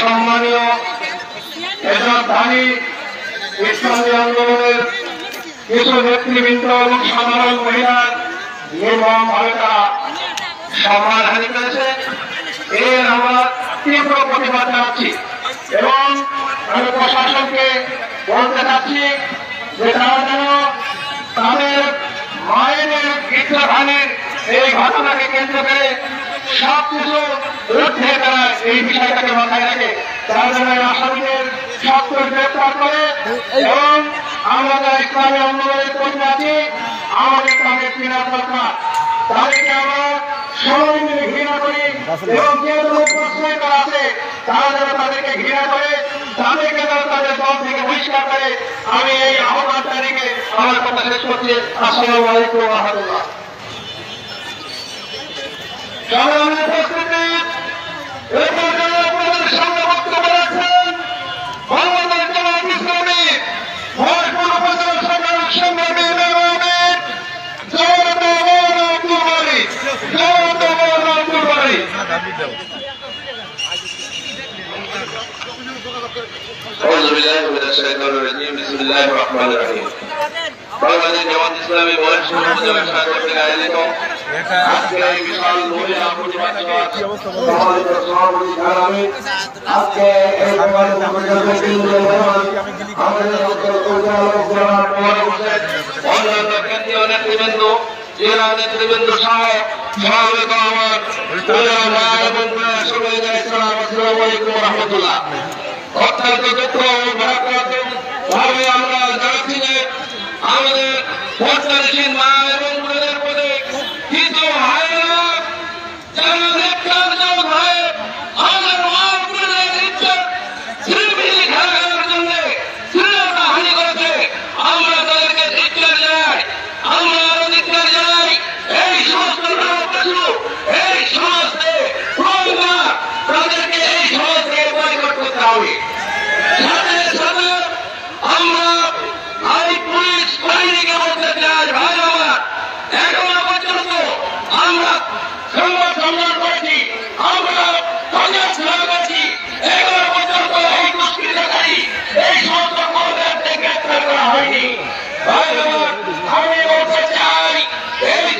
সম্মানীয় এজাবধারী ইসলামী আন্দোলনের কিছু নেতৃবৃন্দ এবং সাধারণ মহিলা নির্মমভাবে তারা সম্মান হানি করেছে। এর আমরা তীব্র প্রতিবাদ জানাচ্ছি এবং আমি প্রশাসনকে বলতে চাচ্ছি যে তারা যেন তাদের মায়েদের গীতহানির এই ঘটনাকে কেন্দ্র করে সব কিছু তারা এই বিষয়টাকে মাথায় রাখে তারা যেন আসামিদের সব গ্রেপ্তার করে এবং আমরা যারা ইসলামী আন্দোলনের কর্মী আছি, আমাদের তাদের চেনার দরকার তাদেরকে আমরা সবাই মিলে ঘৃণা করি এবং যে প্রশ্রয় করা আছে, তারা যেন তাদেরকে ঘৃণা করে, তাদেরকে যেন তাদের দল থেকে বহিষ্কার করে, আমি এই আহ্বানটা রেখে আমার কথা শেষ করছি। আসসালামু আলাইকুম রহমতুল্লাহ। أعوذ بالله من الشيطان الرجيم بسم الله الرحمن الرحيم বাংলাদেশ জামাত ইসলামী মহেশপুর উপজেলা শাখা থেকে আয়োজিত আমাদের এবং বোনেদের প্রতি কিছু ভাইয়েরা যারা নেতৃত্ব ভাই আমার মা বোনেদের ইজ্জত ছিনিমিনি খেলার জন্য স্থিরতা হানি করেছে আমরা তাদেরকে ধিক্কার জানাই আমরা আরও ধিক্কার জানাই এই সমস্ত নরপশু এই সমাজকে প্রয়োগা তাদেরকে এই সমাজকে বয়কট করতে হবে সাথে সাথে আমরা এই পুলিশ বাহিনীকে বলতে চাই ভাই আমার এখনও পর্যন্ত আমরা সংবাদ সম্মান করেছি আমরা সন্ন্যাস ছেড়ে করেছি এখনও পর্যন্ত এই দুষ্কৃতকারী এই সমস্ত কর্মীদেরকে গ্রেপ্তার করা হয়নি ভাই আমার আমি বলতে চাই এই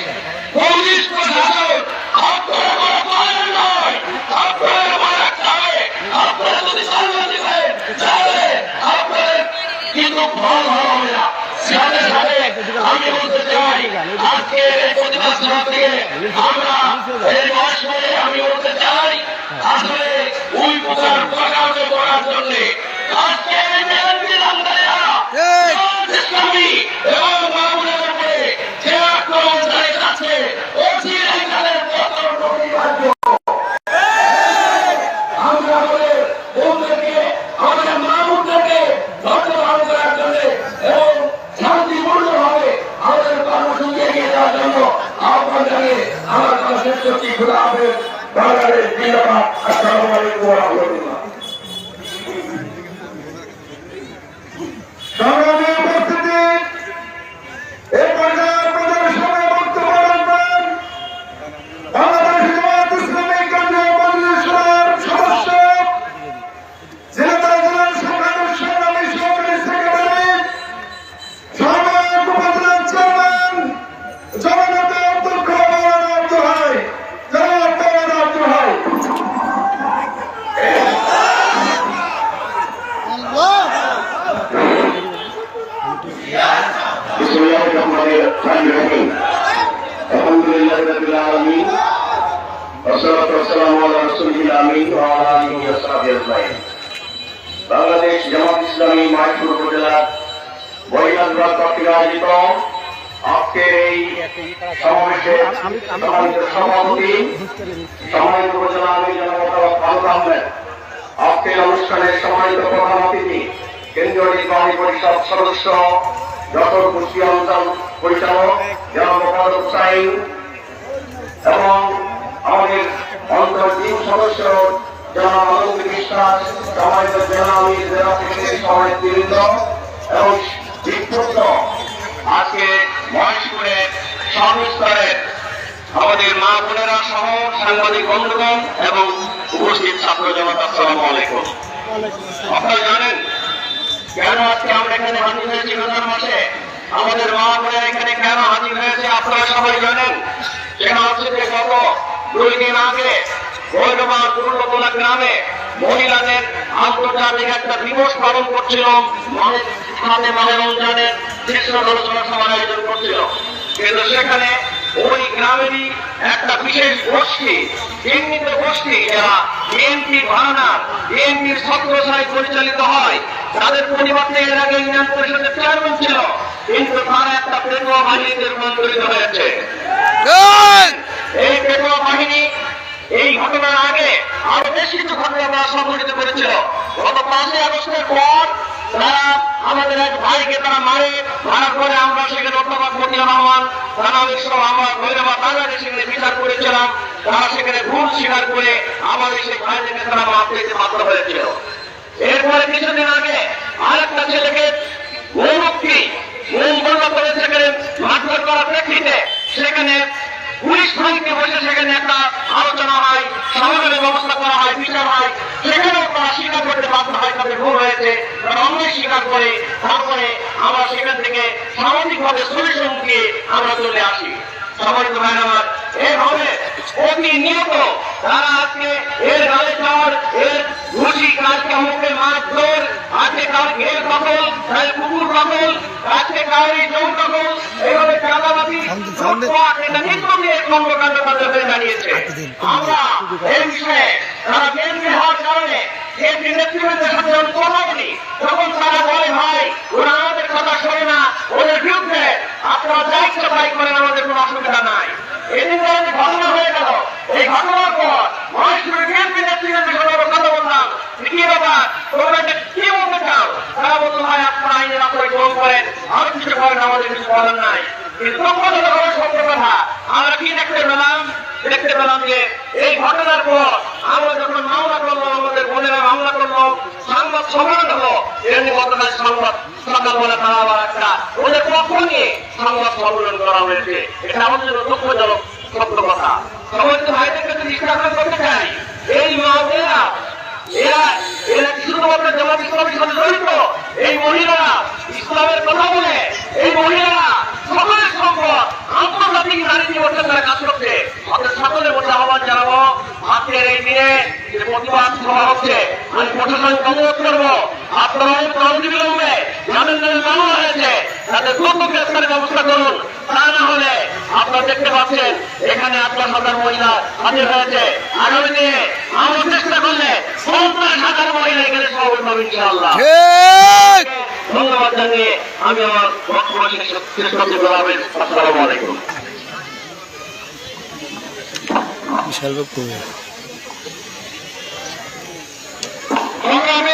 পুলিশ প্রশাসন আপনারা কোনো দলের নয় আপনারা মারা খাবে আপনারা যদি সামনে দিবেন তাহলে আপনাদের কিন্তু ফল ভালো হবে না সাথে সাথে বলতে চাই আজকে এই! প্রতিবাদ সভা থেকে আমরা এই! মহাসভায় আমি বলতে চাই আসলে ওই প্রকার প্রকাশ করার জন্য আজকে এই! মেহনতি নামদারিরা ইসলামী এবং মামুনের উপরে যে আক্রমণ চালিয়ে যাচ্ছে অচিরে তাদের পতন অনিবার্য আমরা আমাদের বন্ধুদেরকে আমাদের মামুনদেরকে ধন্যবাদ করার জন্য এবং শান্তিপূর্ণভাবে আমাদের কর্মসূচি এগিয়ে যাওয়ার জন্য আহ্বান জানিয়ে আমার কথা শেষ করছি খুদা হাফেজ বাংলাদেশ জিন্দাবাদ আসসালামু আলাইকুম বাংলাদেশ জামাত ইসলামী মাইপুর উপজেলার বৈরাজবাগ কর্তৃক আয়োজিত আজকের এই সমাবেশে সভাপতি, সম্মানিত উপজেলা জনতা ফারুক আহমেদ, আজকের অনুষ্ঠানের সম্মানিত প্রধান অতিথি, কেন্দ্রীয় নির্বাহী পরিষদ সদস্য, যশোর কুষ্টিয়া অঞ্চল পরিচালক মোহাম্মদ এবং আমাদের অন্তর টিম সদস্য, জনাব আনন্দ বিশ্বাস সম্মানিত আমির জেলা থেকে সমাবেশ বৃন্দ এবং বিক্ষুব্ধ। আজকে মহেশপুরের সর্বস্তরের আমাদের মা বোনেরা সহ সাংবাদিক বন্ধুগণ এবং উপস্থিত ছাত্র জনতা, আসসালামু আলাইকুম। আপনারা জানেন, কেন আজকে আমরা এখানে হাজির হয়েছি রোজার মাসে? আমাদের মা বোনেরা এখানে কেন হাজির হয়েছে আপনারা সবাই জানেন? সেটা হচ্ছে যে গত দুই দিন আগে পূর্ণতলা গ্রামে মহিলাদের আন্তর্জাতিক একটা দিবস পালন করছিল। আয়োজন করছিল। কিন্তু সেখানে ওই গ্রামেরই একটা বিশেষ গোষ্ঠী চিহ্নিত গোষ্ঠী যারা বিএনপি ভাড়ানার বিএনপির ছত্রছায় পরিচালিত হয়, তাদের পরিবর্তে এর আগে ইউনিয়ন পরিষদের চেয়ারম্যান ছিল, কিন্তু তারা একটা পেটোয়া বাহিনীতে রূপান্তরিত হয়েছে। এই পেটোয়া বাহিনী, এই ঘটনার আগে আরও বেশ কিছু ঘটনা তারা সংঘটিত করেছিল। গত পাঁচই আগস্টের পর তারা আমাদের এক ভাইকে তারা মারে, মারার পরে আমরা সেখানে অধ্যাপক মতিউর রহমান তারা সহ আমরা ভৈরবা বাংলাদেশ সেখানে বিচার করেছিলাম, তারা সেখানে ভুল স্বীকার করে আমাদের সেই ভাইদেরকে তারা মাপ দিতে বাধ্য হয়েছিল। এরপরে কিছুদিন আগে আরেকটা ছেলেকে মোম বন্ধ করে সেখানে মারধর করার প্রেক্ষিতে সেখানে পুলিশ ফাঁড়িতে বসে সেখানে একটা আলোচনা হয়, সমাধানের ব্যবস্থা করা হয়, বিচার হয়। সেখানেও তারা স্বীকার করতে বাধ্য হয়, তাদের ভুল হয়েছে। তারা অন্যায় স্বীকার করে, তারপরে আমরা সেখান থেকে সামাজিকভাবে সলিউশন দিয়ে আমরা চলে আসি। সম্মানিত ভাই আমার এইভাবে প্রতিনিয়ত তারা আজকে এর গালে চাওয়ার, এর ঘুষি কাজকে মুখে মারধর, আজকে কার ঘের দখল কুকুর দখল আজকে কার এই জমি দখল এটা নিত্য দিয়ে কর্মকাণ্ড হয়ে দাঁড়িয়েছে আমরা এই বিষয়ে তারা বিএনপি হওয়ার কারণে বিএনপি নেতৃবৃন্দের সাথে যখন তখন তারা বলে ভাই ওরা আমাদের কথা শোনে না ওদের বিরুদ্ধে আপনারা যা ইচ্ছা তাই করেন আমাদের কোনো অসুবিধা নাই। এদিন যে ঘটনা হয়ে গেল। এই ঘটনার পর মহেশপুরের বিএনপি নেতৃবৃন্দের সাথে আমরা কথা বললাম। কি ব্যাপার? তোমরা কি বলতে চাও? তারা বলল ভাই আপনারা আইনের আপনারা গ্রহণ করেন। আর কিছু করেন আমাদের কিছু বলার নাই। এই এটা আমাদের সত্য কথা। করতে চাই, এই মা বোনেরা এরা এরা কি শুধুমাত্র জামাত ইসলামের সাথে জড়িত? এই ইসলামের কথা বলে এই মহিলারা সকলের সম্পদ আন্তর্জাতিক নারী দিবসের তারা কাজ করছে আমাদের সকলের মধ্যে আহ্বান জানাব আজকের এই দিনে যে প্রতিবাদ সভা হচ্ছে আমি প্রশাসনকে অনুরোধ করব। আপনারা অনেক অনবিলম্বে মামলা হয়েছে তাদের দ্রুত গ্রেফতারের ব্যবস্থা করুন। তা না হলে আপনারা দেখতে পাচ্ছেন এখানে আপনার হাজার মহিলা হাজির হয়েছে। আগামী দিনে আমরা চেষ্টা করলে পঞ্চাশ হাজার মহিলা এখানে হবে ইনশাআল্লাহ। ধন্যবাদ জানিয়ে আমি আমার বক্তব্য শেষ শেষ করতে পারবেন আসসালামু আলাইকুম। বিশাল বক্তব্য। সংগ্রামে